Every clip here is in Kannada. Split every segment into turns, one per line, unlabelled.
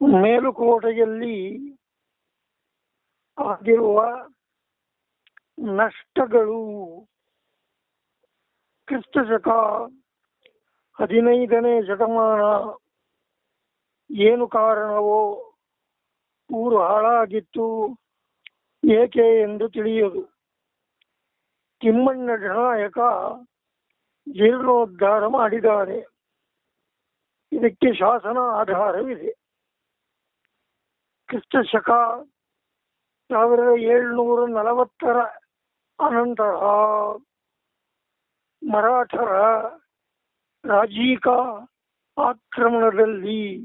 ಮೇಲುಕೋಟೆಯಲ್ಲಿ ಆಗಿರುವ ನಷ್ಟಗಳು ಕ್ರಿಸ್ತಶಕ ಹದಿನೈದನೇ ಶತಮಾನ ಏನು ಕಾರಣವೋ ಊರು ಹಾಳಾಗಿತ್ತು ಏಕೆ ಎಂದು ತಿಳಿಯದು. ತಿಮ್ಮಣ್ಣ ಜನಾಯಕ ಜೀರ್ಣೋದ್ಧಾರ ಮಾಡಿದ್ದಾರೆ. ಇದಕ್ಕೆ ಶಾಸನ ಆಧಾರವಿದೆ. ಕ್ರಿಸ್ತ ಶಕ ಸಾವಿರದ ಏಳ್ನೂರ ನಲವತ್ತರ ಅನಂತರ ಮರಾಠರ ರಾಜೀಕ ಆಕ್ರಮಣದಲ್ಲಿ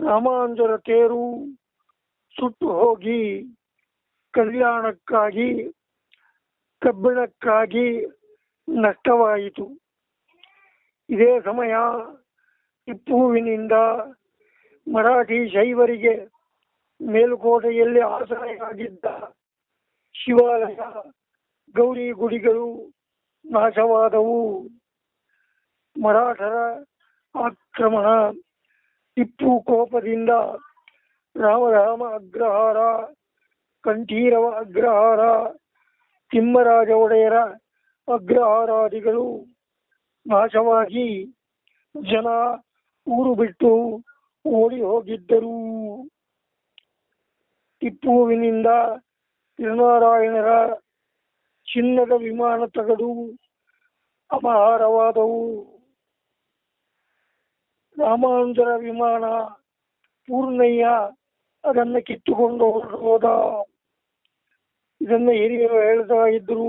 ರಾಮಾಂಜರ ತೇರು ಸುಟ್ಟು ಹೋಗಿ ಕಲ್ಯಾಣಕ್ಕಾಗಿ ಕಬ್ಬಿಣಕ್ಕಾಗಿ ನಷ್ಟವಾಯಿತು. ಇದೇ ಸಮಯ ಟಿಪ್ಪುವಿನಿಂದ ಮರಾಠಿ ಶೈವರಿಗೆ ಮೇಲುಕೋಟೆಯಲ್ಲಿ ಆಸರೆಯಾಗಿದ್ದ ಶಿವಾಲಯ, ಗೌರಿ ಗುಡಿಗಳು ನಾಶವಾದವು. ಮರಾಠರ ಆಕ್ರಮಣ, ಟಿಪ್ಪು ಕೋಪದಿಂದ ರಾಮರಾಮ ಅಗ್ರಹಾರ, ಕಂಠೀರವ ಅಗ್ರಹಾರ ತಿಮ್ಮರಾಜ ಒಡೆಯರ ಅಗ್ರಹಾರಾದಿಗಳು. ನಾಶವಾಗಿ ಜನ ಊರು ಬಿಟ್ಟು ಓಡಿ ಹೋಗಿದ್ದರು ಟಿಪ್ಪುವಿನಿಂದ ತಿರುನಾರಾಯಣರ ಚಿನ್ನದ ವಿಮಾನ ತಗದು ಅಪಹಾರವಾದವು. ರಾಮಾನುಜರ ವಿಮಾನ ಪೂರ್ಣಯ್ಯ ಅದನ್ನು ಕಿತ್ತುಕೊಂಡು ಹೋದ. ಇದನ್ನು ಹಿರಿಯರು ಹೇಳ್ತಾ ಇದ್ರು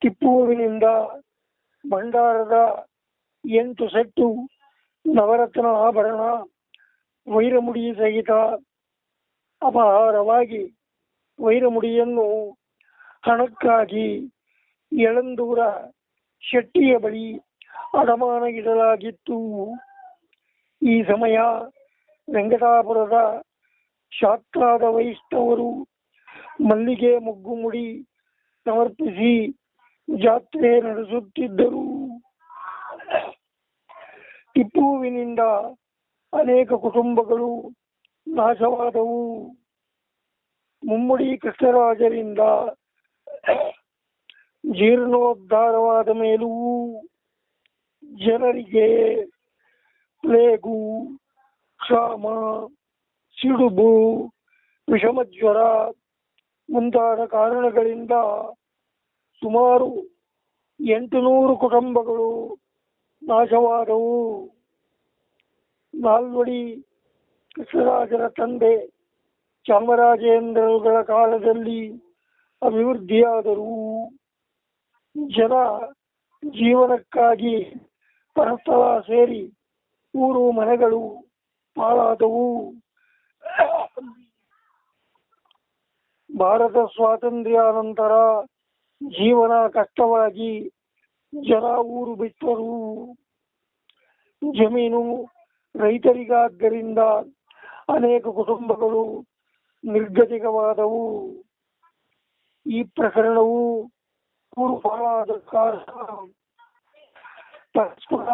ಟಿಪ್ಪುವಿನಿಂದ ಭಂಡಾರದ ಎಂಟು ಸೆಟ್ಟು ನವರತ್ನ ಆಭರಣ, ವೈರಮುಡಿ ಸಹಿತ ಅಪಹಾರವಾಗಿ ವೈರಮುಡಿಯನ್ನು ಹಣಕ್ಕಾಗಿ ಎಳಂದೂರ ಶೆಟ್ಟಿಯ ಬಳಿ ಅಡಮಾನ ಇಡಲಾಗಿತ್ತು ಈ ಸಮಯ ವೆಂಕಟಾಪುರದ ಶಾಸ್ತ್ರಾದ ವೈಷ್ಣವರು ಮಲ್ಲಿಗೆ ಮುಗ್ಗು ಮುಡಿ ಸಮರ್ಪಿಸಿ ಜಾತ್ರೆ ನಡೆಸುತ್ತಿದ್ದರು. ಟಿಪ್ಪುವಿನಿಂದ ಅನೇಕ ಕುಟುಂಬಗಳು ನಾಶವಾದವು. ಮುಮ್ಮಡಿ ಕೃಷ್ಣರಾಜರಿಂದ ಜೀರ್ಣೋದ್ಧಾರವಾದ ಮೇಲೂ ಜನರಿಗೆ ಪ್ಲೇಗು, ಕ್ಷಾಮ, ಸಿಡುಬು, ವಿಷಮಜ್ವರ ಮುಂತಾದ ಕಾರಣಗಳಿಂದ ಸುಮಾರು ಎಂಟುನೂರು ಕುಟುಂಬಗಳು ನಾಶವಾದವು. ನಾಲ್ವಡಿ ಕೃಷ್ಣರಾಜರ ತಂದೆ ಚಾಮರಾಜೇಂದ್ರಗಳ ಕಾಲದಲ್ಲಿ ಅಭಿವೃದ್ಧಿಯಾದರು ಜನ ಜೀವನಕ್ಕಾಗಿ ಪರಸ್ಥಳ ಸೇರಿ ಊರು ಮನೆಗಳು ಪಾಳಾದವು. ಭಾರತ ಸ್ವಾತಂತ್ರ್ಯಾನಂತರ ಜೀವನ ಕಷ್ಟವಾಗಿ ಜನ ಊರು ಬಿಟ್ಟರು. ಜಮೀನು ರೈತರಿಗಾದ್ದರಿಂದ ಅನೇಕ ಕುಟುಂಬಗಳು ನಿರ್ಗತಿಕವಾದವು. ಈ ಪ್ರಕರಣವು ಪೂರ್ವವಾದ ಕಾರಣ ಪರಸ್ಪರ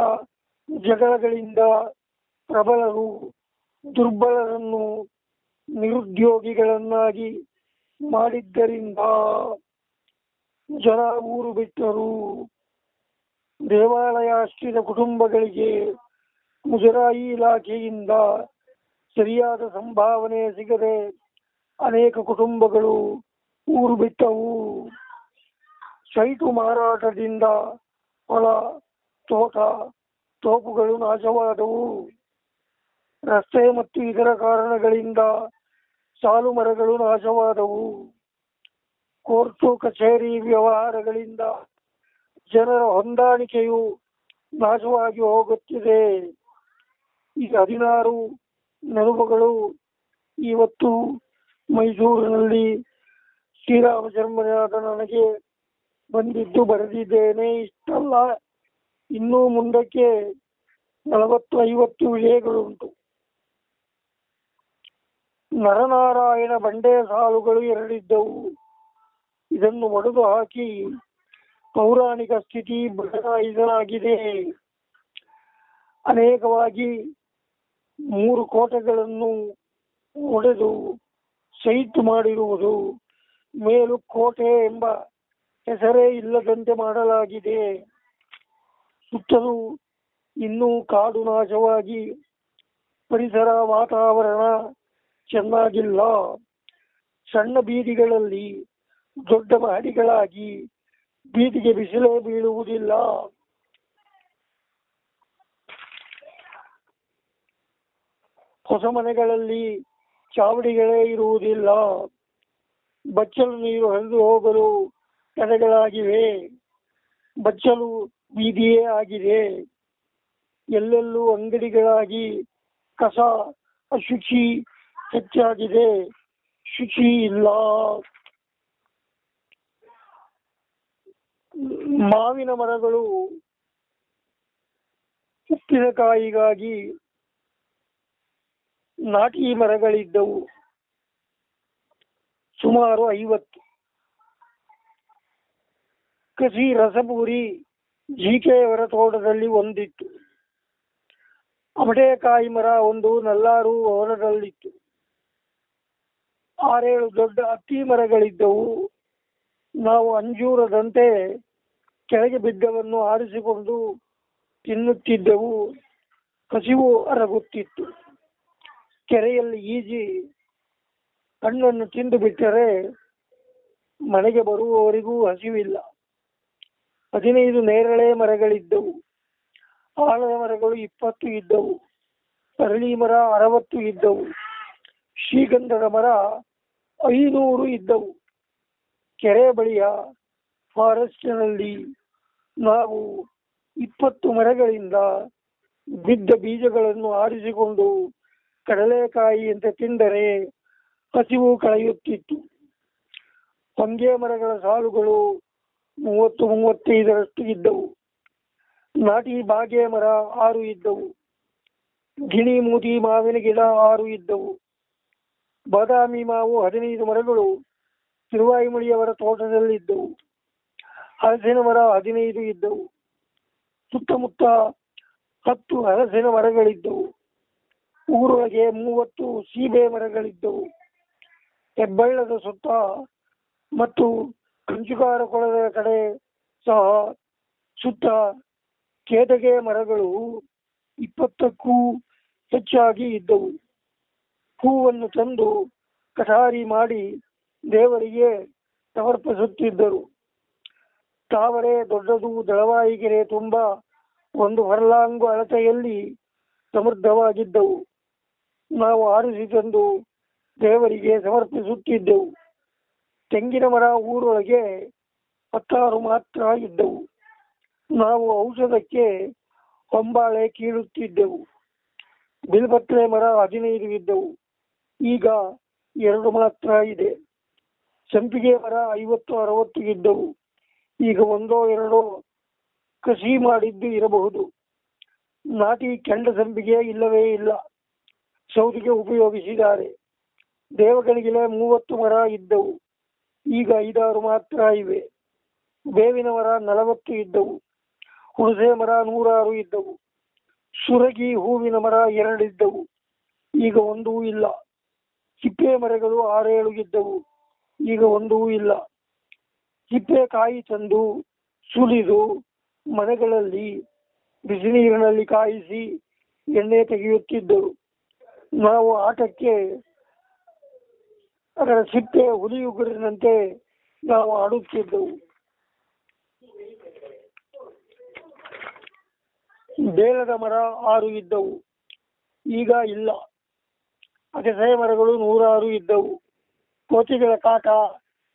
ಜಗಳಗಳಿಂದ ಪ್ರಬಲರು ದುರ್ಬಲರನ್ನು ನಿರುದ್ಯೋಗಿಗಳನ್ನಾಗಿ ಮಾಡಿದ್ದರಿಂದ ಜನ ಊರು ಬಿಟ್ಟರು. ದೇವಾಲಯಾಶ್ರಿತ ಕುಟುಂಬಗಳಿಗೆ ಮುಜರಾಯಿ ಇಲಾಖೆಯಿಂದ ಸರಿಯಾದ ಸಂಭಾವನೆ ಸಿಗದೆ ಅನೇಕ ಕುಟುಂಬಗಳು ಊರು ಬಿಟ್ಟವು. ಸೈಟು ಮಾರಾಟದಿಂದ ಹೊಲ, ತೋಟ, ತೋಪುಗಳು ನಾಶವಾದವು. ರಸ್ತೆ ಮತ್ತು ಇತರ ಕಾರಣಗಳಿಂದ ಸಾಲು ಮರಗಳು ನಾಶವಾದವು. ಕೋರ್ಟು, ಕಚೇರಿ, ವ್ಯವಹಾರಗಳಿಂದ ಜನರ ಹೊಂದಾಣಿಕೆಯು ನಾಶವಾಗಿ ಹೋಗುತ್ತಿದೆ. ಈ ಹದಿನಾರು ನೆನಪುಗಳು ಇವತ್ತು ಮೈಸೂರಿನಲ್ಲಿ ಶ್ರೀರಾಮ ಜನ್ಮನಾದ ನನಗೆ ಬಂದಿದ್ದು ಬರೆದಿದ್ದೇನೆ. ಇಷ್ಟಲ್ಲ, ಇನ್ನೂ ಮುಂದಕ್ಕೆ ನಲವತ್ತು ಐವತ್ತು ವಿಷಯಗಳುಂಟು ನರನಾರಾಯಣ ಬಂಡೆ ಸಾಲುಗಳು ಎರಡಿದ್ದವು. ಇದನ್ನು ಒಡೆದು ಹಾಕಿ ಪೌರಾಣಿಕ ಸ್ಥಿತಿ ಬದಲಾಯಿಸಲಾಗಿದೆ. ಅನೇಕವಾಗಿ ಮೂರು ಕೋಟೆಗಳನ್ನು ಒಡೆದು ಸೈಟ್ ಮಾಡಿರುವುದು ಮೇಲು ಕೋಟೆ ಎಂಬ ಹೆಸರೇ ಇಲ್ಲದಂತೆ ಮಾಡಲಾಗಿದೆ. ಸುತ್ತಲೂ ಇನ್ನೂ ಕಾಡು ನಾಶವಾಗಿ ಪರಿಸರ ವಾತಾವರಣ ಚೆನ್ನಾಗಿಲ್ಲ. ಸಣ್ಣ ಬೀದಿಗಳಲ್ಲಿ ದೊಡ್ಡ ಮಹಡಿಗಳಾಗಿ ಬೀದಿಗೆ ಬಿಸಿಲೇ ಬೀಳುವುದಿಲ್ಲ. ಹೊಸ ಮನೆಗಳಲ್ಲಿ ಚಾವಡಿಗಳೇ ಇರುವುದಿಲ್ಲ. ಬಚ್ಚಲು ನೀರು ಹರಿದು ಹೋಗಲು ಕಡೆಗಳಾಗಿವೆ ಬಚ್ಚಲು ಬೀದಿಯೇ ಆಗಿದೆ. ಎಲ್ಲೆಲ್ಲೂ ಅಂಗಡಿಗಳಾಗಿ ಕಸ, ಅಶುಚಿ ಹೆಚ್ಚಾಗಿದೆ. ಶುಚಿ ಇಲ್ಲ ಮಾವಿನ ಮರಗಳು ಉಪ್ಪಿನಕಾಯಿಗಾಗಿ ನಾಟಿ ಮರಗಳಿದ್ದವು. ಸುಮಾರು ಐವತ್ತು. ಕಸಿ ರಸಪೂರಿ ಜೀಕೆಯವರ ತೋಟದಲ್ಲಿ ಒಂದಿತ್ತು. ಅಮಟೆಕಾಯಿ ಮರ ಒಂದು, ನಲ್ಲಾರು ಹೊಲದಲ್ಲಿತ್ತು. ಆರೇಳು ದೊಡ್ಡ ಹತ್ತಿ ಮರಗಳಿದ್ದವು. ನಾವು ಅಂಜೂರದಂತೆ ಕೆಳಗೆ ಬಿದ್ದವನ್ನು ಆರಿಸಿಕೊಂಡು ತಿನ್ನುತ್ತಿದ್ದೆವು. ಹಸಿವು ಅರಗುತ್ತಿತ್ತು. ಕೆರೆಯಲ್ಲಿ ಈಜಿ ಹಣ್ಣನ್ನು ತಿಂದು ಬಿಟ್ಟರೆ ಮನೆಗೆ ಬರುವವರಿಗೂ ಹಸಿವಿಲ್ಲ. ಹದಿನೈದು ನೇರಳೆ ಮರಗಳಿದ್ದವು. ಆಳದ ಮರಗಳು ಇಪ್ಪತ್ತು ಇದ್ದವು. ಅರಳಿ ಮರ ಅರವತ್ತು ಇದ್ದವು. ಶ್ರೀಗಂಧದ ಮರ ಐನೂರು ಇದ್ದವು. ಕೆರೆ ಬಳಿಯ ಫಾರೆಸ್ಟ್ನಲ್ಲಿ ನಾವು ಇಪ್ಪತ್ತು ಮರಗಳಿಂದ ಬಿದ್ದ ಬೀಜಗಳನ್ನು ಆರಿಸಿಕೊಂಡು ಕಡಲೆಕಾಯಿಯಂತೆ ತಿಂದರೆ ಹಸಿವು ಕಳೆಯುತ್ತಿತ್ತು. ಹೊಂಗೆ ಮರಗಳ ಸಾಲುಗಳು ಮೂವತ್ತು ಮೂವತ್ತೈದರಷ್ಟು ಇದ್ದವು. ನಾಟಿ ಬಾಗೆ ಮರ ಆರು ಇದ್ದವು. ಗಿಣಿ ಮೂತಿ ಮಾವಿನ ಗಿಡ ಆರು ಇದ್ದವು. ಬಾದಾಮಿ ಮಾವು ಹದಿನೈದು ಮರಗಳು ತಿರುವಾಯಿಮುಳಿಯವರ ತೋಟದಲ್ಲಿದ್ದವು. ಹಲಸಿನ ಮರ ಹದಿನೈದು ಇದ್ದವು. ಸುತ್ತಮುತ್ತ ಹತ್ತು ಹಲಸಿನ ಮರಗಳಿದ್ದವು. ಊರೊಳಗೆ ಮೂವತ್ತು ಸೀಬೆ ಮರಗಳಿದ್ದವು. ಹೆಬ್ಬಳ್ಳದ ಸುತ್ತ ಮತ್ತು ಕಂಚುಕಾರ ಕೊಳದ ಕಡೆ ಸಹ ಸುತ್ತ ಕೇದಗೆ ಮರಗಳು ಇಪ್ಪತ್ತಕ್ಕೂ ಹೆಚ್ಚಾಗಿ ಇದ್ದವು. ಹೂವನ್ನು ತಂದು ಕಟಾರಿ ಮಾಡಿ ದೇವರಿಗೆ ಸಮರ್ಪಿಸುತ್ತಿದ್ದರು. ತಾವರೆ ದೊಡ್ಡದು ದಳವಾಯಿಗೆರೆ ತುಂಬಾ ಒಂದು ಹೊರಲಾಂಗು ಅಳತೆಯಲ್ಲಿ ಸಮೃದ್ಧವಾಗಿದ್ದವು. ನಾವು ಆರಿಸಿ ತಂದು ದೇವರಿಗೆ ಸಮರ್ಪಿಸುತ್ತಿದ್ದೆವು. ತೆಂಗಿನ ಮರ ಊರೊಳಗೆ ಹತ್ತಾರು ಮಾತ್ರ ಇದ್ದವು. ನಾವು ಔಷಧಕ್ಕೆ ಹೊಂಬಾಳೆ ಕೀಳುತ್ತಿದ್ದೆವು. ಬಿಲ್ಪತ್ರೆ ಮರ ಹದಿನೈದು ಇದ್ದವು. ಈಗ ಎರಡು ಮಾತ್ರ ಇದೆ. ಸಂಪಿಗೆ ಮರ ಐವತ್ತು, ಅರವತ್ತು ಇದ್ದವು. ಈಗ ಒಂದೋ ಎರಡೋ ಕಸಿ ಮಾಡಿದ್ದು ಇರಬಹುದು. ನಾಟಿ ಕೆಂಡ ಸಂಪಿಗೆ ಇಲ್ಲವೇ ಇಲ್ಲ. ಸೌದಿಗೆ ಉಪಯೋಗಿಸಿದ್ದಾರೆ. ದೇವಗಳಿಗೆ ಮೂವತ್ತು ಮರ ಇದ್ದವು. ಈಗ ಐದಾರು ಮಾತ್ರ ಇವೆ. ಬೇವಿನ ಮರ ನಲವತ್ತು ಇದ್ದವು. ಹುಣಸೆ ಮರ ನೂರಾರು ಇದ್ದವು. ಸುರಗಿ ಹೂವಿನ ಮರ ಎರಡಿದ್ದವು ಈಗ ಒಂದೂ ಇಲ್ಲ. ಸಿಪ್ಪೆ ಮರಗಳು ಆರೇಳು ಇದ್ದವು. ಈಗ ಒಂದೂ ಇಲ್ಲ. ಸಿಪ್ಪೆ ಕಾಯಿ ತಂದು ಸುಲಿದು ಮನೆಗಳಲ್ಲಿ ಬಿಸಿನೀರಿನಲ್ಲಿ ಕಾಯಿಸಿ ಎಣ್ಣೆ ತೆಗೆಯುತ್ತಿದ್ದರು. ನಾವು ಆಟಕ್ಕೆ ಅದರ ಸಿಪ್ಪೆ ಹುಲಿಯುಗುರಿನಂತೆ ನಾವು ಆಡುತ್ತಿದ್ದೆವು. ಬೇಲದ ಮರ ಆರು ಇದ್ದವು. ಈಗ ಇಲ್ಲ. ಅಗಸೆ ಮರಗಳು ನೂರಾರು ಇದ್ದವು. ಕೋತಿಗಳ ಕಾಕ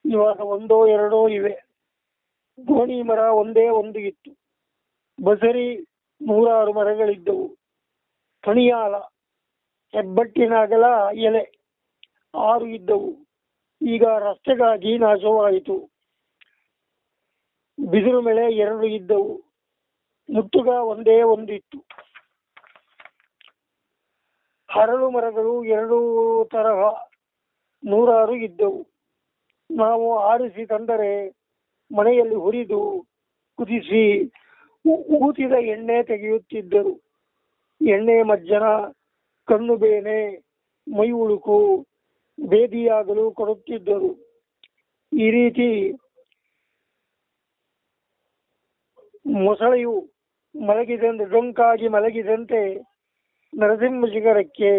ಇವಾಗ ಒಂದೋ ಎರಡೋ ಇವೆ. ಗೋಣಿ ಮರ ಒಂದೇ ಒಂದು ಇತ್ತು. ಬಸರಿ ನೂರಾರು ಮರಗಳಿದ್ದವು. ಕಣಿಯಾಲ ಹೆಬ್ಬಟ್ಟಿನ ಅಗಲ, ಎಲೆ ಆರು ಇದ್ದವು. ಈಗ ರಸ್ತೆಗಾಗಿ ನಾಶವಾಯಿತು. ಬಿದಿರು ಮೇಲೆ ಎರಡು ಇದ್ದವು. ಮುತ್ತುಗ ಒಂದೇ ಒಂದಿತ್ತು ಹರಳು ಮರಗಳು ಎರಡು ತರಹ ನೂರಾರು ಇದ್ದವು. ನಾವು ಆರಿಸಿ ತಂದರೆ ಮನೆಯಲ್ಲಿ ಹುರಿದು ಕುದಿಸಿ ಊತಿದ ಎಣ್ಣೆ ತೆಗೆಯುತ್ತಿದ್ದರು. ಎಣ್ಣೆ ಮಜ್ಜನ, ಕಣ್ಣು ಬೇನೆ, ಮೈ ಉಳುಕು, ಬೇದಿಯಾಗಲು ಕೊಡುತ್ತಿದ್ದರು. ಈ ರೀತಿ ಮೊಸಳೆಯು ಮಲಗಿದಂತೆ ಡೊಂಕಾಗಿ ಮಲಗಿದಂತೆ ನರಸಿಂಹ ಶಿಖರಕ್ಕೆ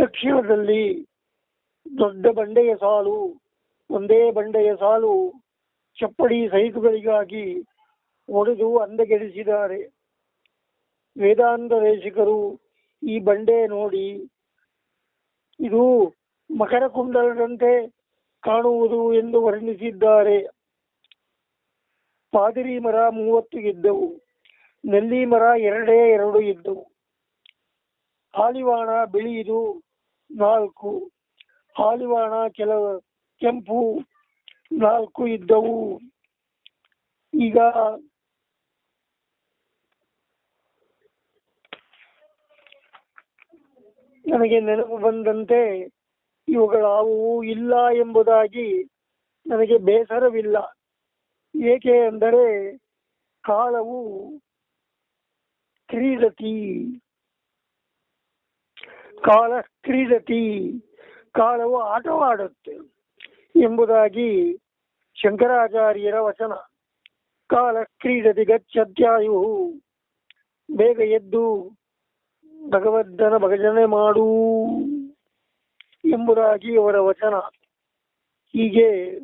ದಕ್ಷಿಣದಲ್ಲಿ ದೊಡ್ಡ ಬಂಡೆಯ ಸಾಲು, ಒಂದೇ ಬಂಡೆಯ ಸಾಲು, ಚಪ್ಪಡಿ ಸೈಟುಗಳಿಗಾಗಿ ಒಡೆದು ಅಂದಗೆಡಿಸಿದ್ದಾರೆ. ವೇದಾಂತ ದೇಶಿಕರು ಈ ಬಂಡೆ ನೋಡಿ, ಇದು ಮಕರ ಕುಂಡಲದಂತೆ ಕಾಣುವುದು ಎಂದು ವರ್ಣಿಸಿದ್ದಾರೆ. ಪಾದಿರಿ ಮರ ಮೂವತ್ತು ಇದ್ದವು ನೆಲ್ಲಿ ಮರ ಎರಡೇ ಎರಡು ಇದ್ದವು ಹಾಲಿವಾಣ ಬಿಳಿಯದು ನಾಲ್ಕು, ಹಾಲಿವಾಣ ಕೆಲವು ಕೆಂಪು ನಾಲ್ಕು ಇದ್ದವು. ಈಗ ನನಗೆ ನೆನಪು ಬಂದಂತೆ ಇವುಗಳಾವು ಇಲ್ಲ ಎಂಬುದಾಗಿ ನನಗೆ ಬೇಸರವಿಲ್ಲ. ಏಕೆ ಅಂದರೆ ಕಾಲವು ಕ್ರೀಡತಿ. ಕಾಲ ಕ್ರೀಡತಿ ಕಾಲವು ಆಟವಾಡುತ್ತೆ ಎಂಬುದಾಗಿ ಶಂಕರಾಚಾರ್ಯರ ವಚನ. ಕಾಲ ಕ್ರೀಡತಿ ಗಚ್ಚತ್ಯಾಯು ಬೇಗ ಎದ್ದು ಭಗವದ್ದನ ಭಜನೆ ಮಾಡು ಎಂಬುದಾಗಿ ಅವರ ವಚನ. ಹೀಗೆ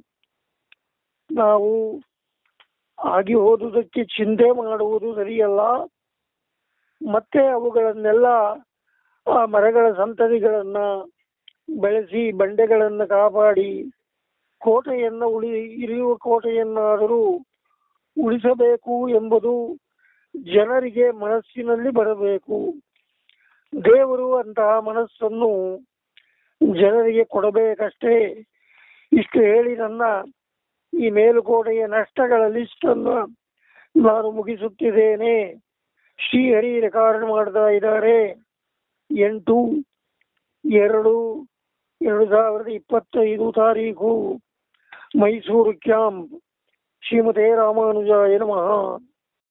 ನಾವು ಆಗಿ ಹೋದುದಕ್ಕೆ ಚಿಂತೆ ಮಾಡುವುದು ಸರಿಯಲ್ಲ. ಮತ್ತೆ ಅವುಗಳನ್ನೆಲ್ಲ, ಆ ಮರಗಳ ಸಂತತಿಗಳನ್ನ ಬೆಳೆಸಿ, ಬಂಡೆಗಳನ್ನು ಕಾಪಾಡಿ, ಕೋಟೆಯನ್ನು ಉಳಿ, ಇರಿಯುವ ಕೋಟೆಯನ್ನಾದರೂ ಉಳಿಸಬೇಕು ಎಂಬುದು ಜನರಿಗೆ ಮನಸ್ಸಿನಲ್ಲಿ ಬರಬೇಕು. ದೇವರು ಅಂತಹ ಮನಸ್ಸನ್ನು ಜನರಿಗೆ ಕೊಡಬೇಕಷ್ಟೇ. ಇಷ್ಟು ಹೇಳಿ ನನ್ನ ಈ ಮೇಲುಕೋಟೆಯ ನಷ್ಟಗಳ ಲಿಸ್ಟ್ ಅನ್ನು ನಾನು ಮುಗಿಸುತ್ತಿದ್ದೇನೆ. ಶ್ರೀಹರಿ ರೆಕಾರ್ಡ್ ಮಾಡ್ತಾ ಇದ್ದಾರೆ. ಎಂಟು, ಎರಡು ಎರಡು ಸಾವಿರದ ಇಪ್ಪತ್ತೈದು ತಾರೀಕು ಮೈಸೂರು ಕ್ಯಾಂಪ್. ಶ್ರೀಮತೆ ರಾಮಾನುಜಾಯ ನಮಃ.